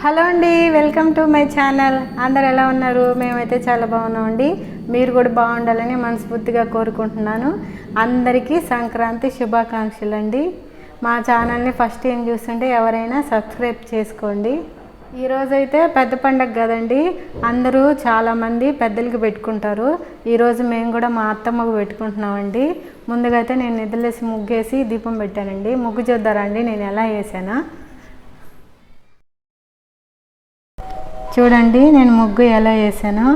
Hello అండి welcome to my channel. అందరు ఎలా ఉన్నారు? మేమైతే చాలా బాగున్నామండి. మీరు కూడా బాగుండాలని మనస్ఫూర్తిగా కోరుకుంటున్నాను. అందరికీ సంక్రాంతి శుభాకాంక్షలు అండి మా ఛానల్ని ఫస్ట్ టైం చూస్తుంటే ఎవరైనా సబ్స్క్రైబ్ చేసుకోండి. ఈరోజైతే పెద్ద పండగ కదండి. అందరూ చాలామంది పెద్దలకి పెట్టుకుంటారు. ఈరోజు మేము కూడా మా అత్తమ్మకు పెట్టుకుంటున్నామండి. ముందుగా అయితే నేను నిద్రలేసి ముగ్గేసి దీపం పెట్టానండి. ముగ్గు చూద్దారండి నేను ఎలా వేసానా? చూడండి నేను ముగ్గు ఎలా వేసానో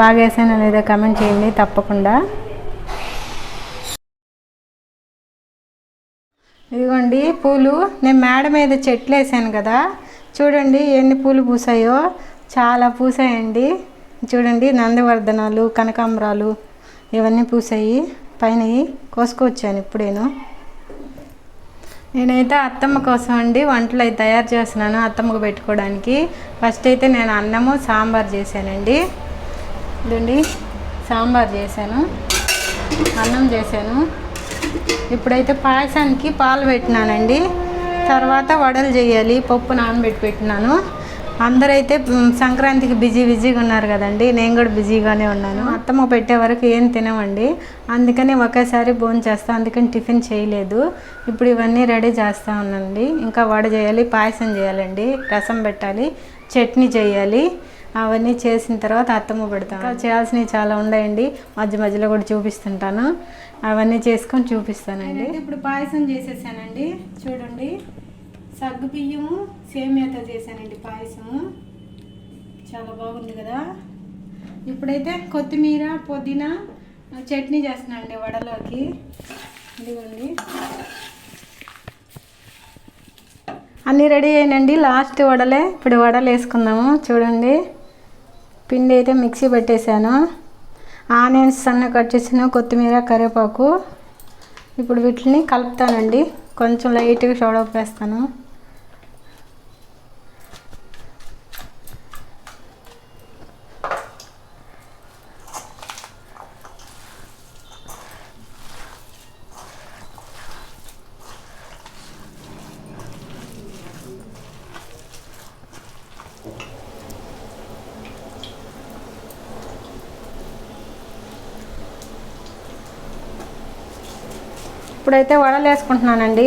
బాగా వేసానో లేదో కమెంట్ చేయండి తప్పకుండా. ఇదిగోండి పూలు. నేను మేడ మీద చెట్లు వేసాను కదా. చూడండి ఎన్ని పూలు పూసాయో. చాలా పూసాయండి. చూడండి నందివర్ధనాలు కనకాంబరాలు ఇవన్నీ పూసాయి. పైన కోసుకొచ్చాను ఇప్పుడేను. నేనైతే అత్తమ్మ కోసం అండి వంటలు అయితే తయారు చేస్తున్నాను అత్తమ్మకు పెట్టుకోవడానికి. ఫస్ట్ అయితే నేను అన్నము సాంబార్ చేశానండి. ఇదండి సాంబార్ చేశాను అన్నం చేశాను. ఇప్పుడైతే పాయసానికి పాలు పెట్టినానండి. తర్వాత వడలు చేయాలి పప్పు నానబెట్టి పెట్టినాను. అందరైతే సంక్రాంతికి బిజీ బిజీగా ఉన్నారు కదండి. నేను కూడా బిజీగానే ఉన్నాను. అత్తమ్మ పెట్టే వరకు ఏం తినమండి. అందుకని ఒకేసారి భోజనం చేస్తాను అందుకని టిఫిన్ చేయలేదు. ఇప్పుడు ఇవన్నీ రెడీ చేస్తూ ఉన్నానండి. ఇంకా వడ చేయాలి పాయసం చేయాలండి. రసం పెట్టాలి చట్నీ చేయాలి. అవన్నీ చేసిన తర్వాత అత్తమ్మ పెడతాను చేయాల్సినవి చాలా ఉన్నాయండి. మధ్య మధ్యలో కూడా చూపిస్తుంటాను. అవన్నీ చేసుకొని చూపిస్తానండి. ఇప్పుడు పాయసం చేసేసానండి. చూడండి. సగ్గు బియ్యము సేమియాతో చేశానండి పాయసము. చాలా బాగుంది కదా. ఇప్పుడైతే కొత్తిమీర పుదీనా చట్నీ చేస్తున్నానండి వడలోకి. ఇదిగోండి. అన్నీ రెడీ అయినండి లాస్ట్ వడలే. ఇప్పుడు వడలు వేసుకుందాము. చూడండి. పిండి అయితే మిక్సీ పెట్టేశాను. ఆనియన్స్ సన్న కట్ చేసిన కొత్తిమీర కరివేపాకు. ఇప్పుడు వీటిని కలుపుతానండి. కొంచెం లైట్గా షోడప్ వేస్తాను. ఇప్పుడైతే వడలు వేసుకుంటున్నానండి.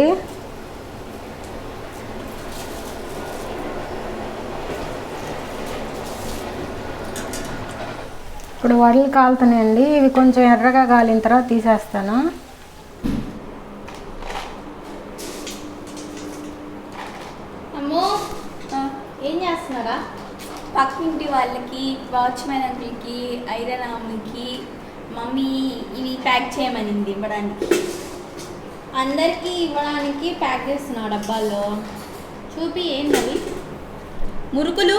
ఇప్పుడు వడలు కాలుతున్నాయండి. ఇవి కొంచెం ఎర్రగా కాలిన తర్వాత తీసేస్తాను. ఏం చేస్తున్నారా? పక్కింటి వాళ్ళకి వాచ్మెన్ అంకుల్కి ఐరన్ ఆమెకి మమ్మీ ఇవి ప్యాక్ చేయమనింది ఇవ్వడానికి అందరికీ ఇవ్వడానికి ప్యాక్ చేస్తున్నావు డబ్బాల్లో. చూపి ఏంటవి మురుకులు?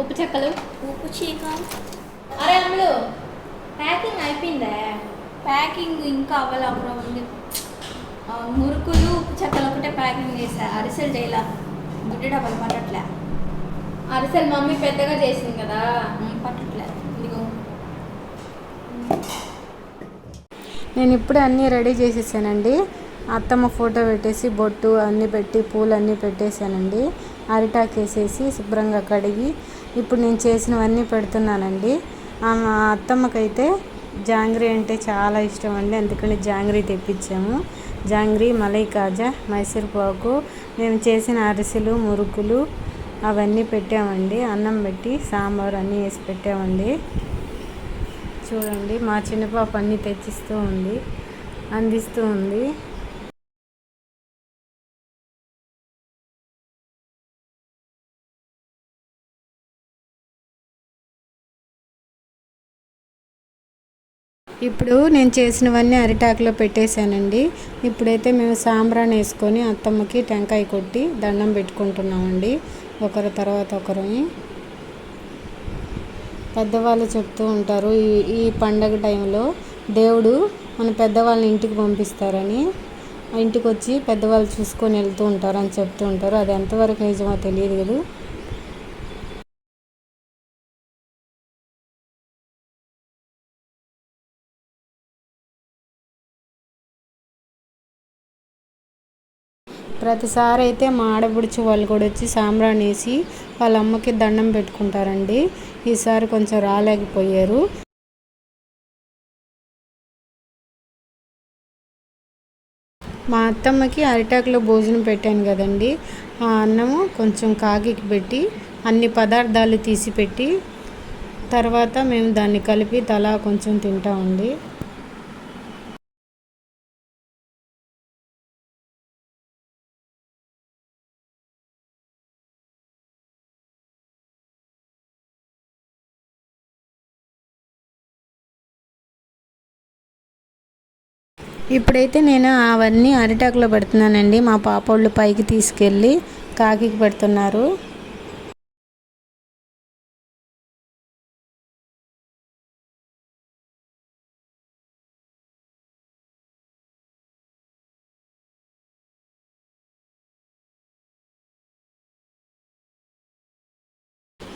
ఉప్పు చెక్కలు? ఉప్పు చీక. అరే అమ్ములు ప్యాకింగ్ అయిపోయిందా? ప్యాకింగ్ ఇంకా అవ్వాలి అక్కడ ఉంది. మురుకులు ఉప్పు చెక్కలు ఒకటే ప్యాకింగ్ చేసా అరిసెలు చేయాల. గుడ్డి డబ్బలు పట్టట్లే. అరిసెలు మమ్మీ పెద్దగా చేసింది కదా. పట్టట్లే. ఇదిగో. నేను ఇప్పుడే అన్నీ రెడీ చేసేసానండి. అత్తమ్మ ఫోటో పెట్టేసి బొట్టు అన్నీ పెట్టి పూలు అన్నీ పెట్టేశానండి అరిటాకు వేసేసి శుభ్రంగా కడిగి ఇప్పుడు నేను చేసినవన్నీ పెడుతున్నానండి. మా అత్తమ్మకైతే జాంగ్రీ అంటే చాలా ఇష్టం అండి. అందుకని జాంగ్రీ తెప్పించాము. జాంగ్రీ మలై కాజా మైసూర్పాకు మేము చేసిన అరిసెలు మురుకులు అవన్నీ పెట్టామండి. అన్నం పెట్టి సాంబార్ అన్నీ వేసి పెట్టామండి. చూడండి. మా చిన్న పాప అన్నీ తెచ్చిస్తూ ఉంది. అందిస్తూ ఉంది. ఇప్పుడు నేను చేసినవన్నీ అరిటాకులో పెట్టేశానండి. ఇప్పుడైతే మేము సాంబ్రాన్ వేసుకొని అత్తమ్మకి టెంకాయ కొట్టి దండం పెట్టుకుంటున్నామండి. ఒకరి తర్వాత ఒకరిని. పెద్దవాళ్ళు చెప్తూ ఉంటారు ఈ ఈ పండగ టైంలో దేవుడు మన పెద్దవాళ్ళని ఇంటికి పంపిస్తారని. ఇంటికి వచ్చి పెద్దవాళ్ళు చూసుకొని వెళ్తూ ఉంటారు అని చెప్తూ ఉంటారు. అది ఎంతవరకు నిజమో తెలియదు కదా. ప్రతిసారి అయితే మా ఆడబుడిచి వాళ్ళు కూడా వచ్చి సాంబ్రాణి వేసి వాళ్ళ అమ్మకి దండం పెట్టుకుంటారండి. ఈసారి కొంచెం రాలేకపోయారు. మా అత్తమ్మకి అరిటాకులో భోజనం పెట్టాను కదండి. ఆ అన్నము కొంచెం కాకికి పెట్టి అన్ని పదార్థాలు తీసి పెట్టి తర్వాత మేము దాన్ని కలిపి తలా కొంచెం తింటామండి. ఇప్పుడైతే నేను అవన్నీ అరిటాకులో పెడుతున్నానండి. మా పాపోళ్ళు పైకి తీసుకెళ్ళి కాకికి పెడుతున్నారు.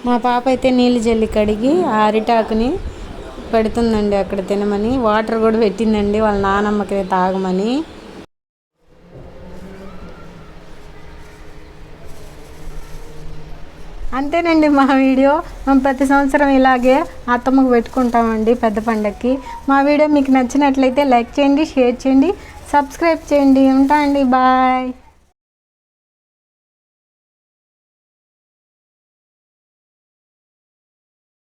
మా పాప అయితే నీళ్ళు జల్లి కడిగి ఆ అరిటాకుని పెడుతుందండి అక్కడ తినమని. వాటర్ కూడా పెట్టిందండి. వాళ్ళ నానమ్మకి తాగమని. అంతేనండి మా వీడియో. మేము ప్రతి సంవత్సరం ఇలాగే అత్తమ్మకు పెట్టుకుంటామండి పెద్ద పండక్కి. మా వీడియో మీకు నచ్చినట్లయితే లైక్ చేయండి షేర్ చేయండి సబ్స్క్రైబ్ చేయండి. ఉంటా అండి. బాయ్.